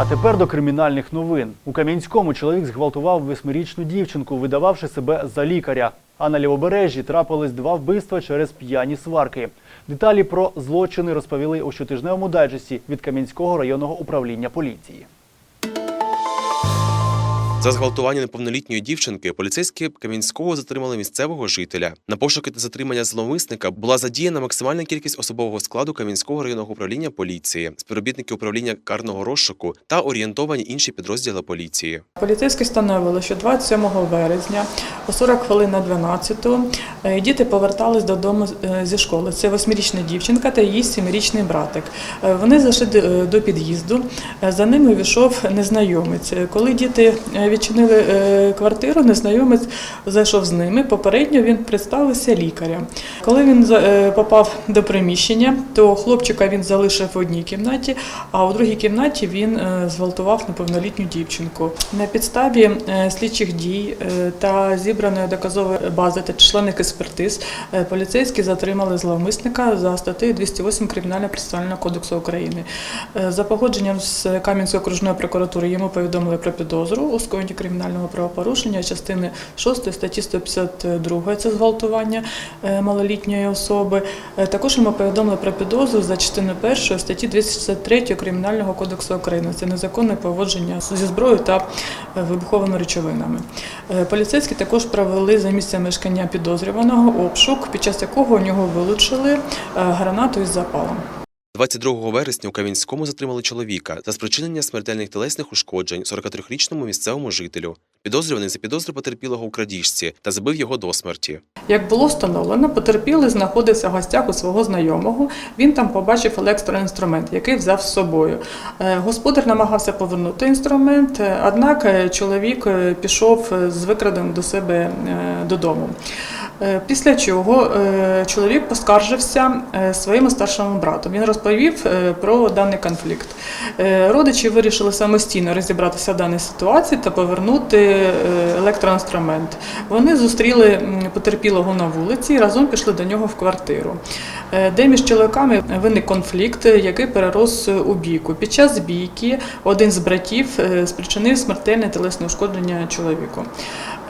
А тепер до кримінальних новин. У Кам'янському чоловік зґвалтував восьмирічну дівчинку, видававши себе за лікаря. А на лівобережжі трапились два вбивства через п'яні сварки. Деталі про злочини розповіли у щотижневому дайджесті від Кам'янського районного управління поліції. За зґвалтування неповнолітньої дівчинки поліцейські Кам'янського затримали місцевого жителя. На пошуки та затримання зловмисника була задіяна максимальна кількість особового складу Кам'янського районного управління поліції, співробітники управління карного розшуку та орієнтовані інші підрозділи поліції. Поліцейські встановили, що 27 березня о 40 хвилин на 12 е, діти повертались додому е, зі школи. Це восьмирічна дівчинка та її сімирічний братик. Е, Вони зайшли до- під'їзду. За ними війшов незнайомець. Коли діти відчинили е, квартиру, незнайомець зайшов з ними. Попередньо він представився лікарем. Коли він е, попав до приміщення, то хлопчика він залишив в одній кімнаті, а у другій кімнаті він е, зґвалтував неповнолітню дівчинку. На підставі слідчих дій та зібраної доказової бази та численних експертиз поліцейські затримали зловмисника за статтею 208 Кримінального процесуального кодексу України. За погодженням з Кам'янської окружної прокуратури йому повідомили про підозру у скоєнні кримінального правопорушення частини 6 статті 152 це зґвалтування е, малолітньої особи. Е, Також йому повідомили про підозру за частиною 1 статті 263 Кримінального кодексу України. Це незаконне поводження зі зброєю та е, вибуховими речовинами. Поліцейські також провели за місцем мешкання підозрюваного обшук, під час якого у нього вилучили гранату із запалом. 22 вересня у Кам'янському затримали чоловіка за спричинення смертельних телесних ушкоджень 43-річному місцевому жителю. Підозрюваний за підозри потерпілого у крадіжці та забив його до смерті. Як було встановлено, потерпілий знаходився в гостях у свого знайомого. Він там побачив електроінструмент, який взяв з собою. Е, Господар намагався повернути інструмент, е, однак е, чоловік пішов з викраденим до себе додому. Е, Після чого е, чоловік поскаржився е, своєму старшому брату. Він розповів про даний конфлікт. Родичі вирішили самостійно розібратися в даній ситуації та повернути електроінструмент. Вони зустріли потерпілого на вулиці і разом пішли до нього в квартиру, де між чоловіками виник конфлікт, який перерос у бійку. Під час бійки один з братів спричинив смертельне тілесне ушкодження чоловіку.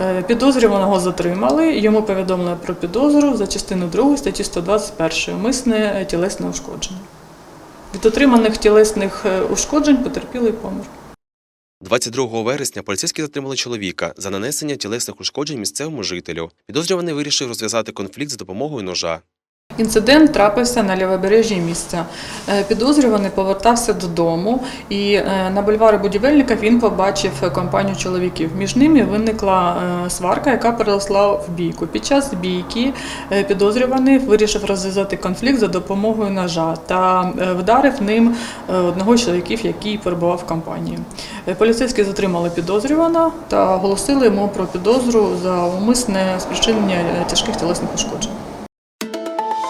Е, Підозрюваного затримали, йому повідомили про підозру за частиною 2 статті 121 мисне тілесне ушкодження. Від отриманих тілесних е, ушкоджень потерпілий помер. 22 вересня поліцейські затримали чоловіка за нанесення тілесних ушкоджень місцевому жителю. Підозрюваний вирішив розв'язати конфлікт за допомогою ножа. Інцидент трапився на лівобережжі місця. Е, Підозрюваний повертався додому, і е, на бульварі будівельника він побачив компанію чоловіків. Між ними виникла е, сварка, яка переросла в бійку. Під час бійки підозрюваний вирішив розв'язати конфлікт за допомогою ножа та вдарив ним одного з чоловіків, який перебував в компанії. Поліцейські затримали підозрюваного та оголосили йому про підозру за умисне спричинення тяжких тілесних ушкоджень.